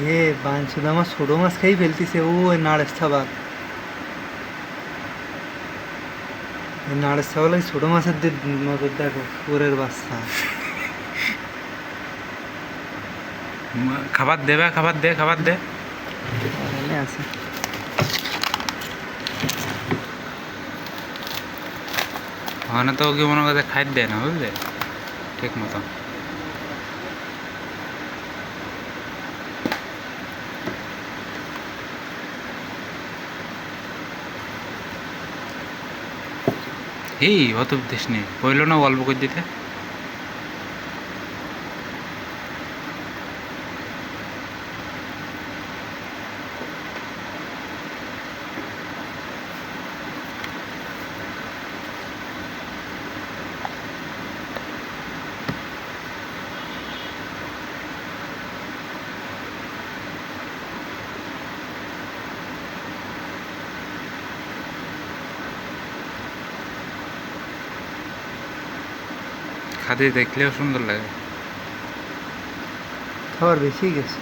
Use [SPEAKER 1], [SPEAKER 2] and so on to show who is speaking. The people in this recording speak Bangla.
[SPEAKER 1] হে বাঞ্চুদ আমার ছোটো মাছ খেয়েই ফেলতিছে। ও নাড়ের ছাবাল নাড়ের ছাবাল ওই ছোটো মাছের দিকে নজর দেখো ওরের বাচ্চা।
[SPEAKER 2] খাবার দেবে খাবার দে খাবার দে।
[SPEAKER 1] আছে।
[SPEAKER 2] ওখানে তো ওকে মনে করছে খাই দেয় না বুঝলে? ঠিক মতো এই অত দিস নেই। না অল্প করে দিতে? খাদি দেখলেও সুন্দর লাগে
[SPEAKER 1] খাবার বেশি গেছে।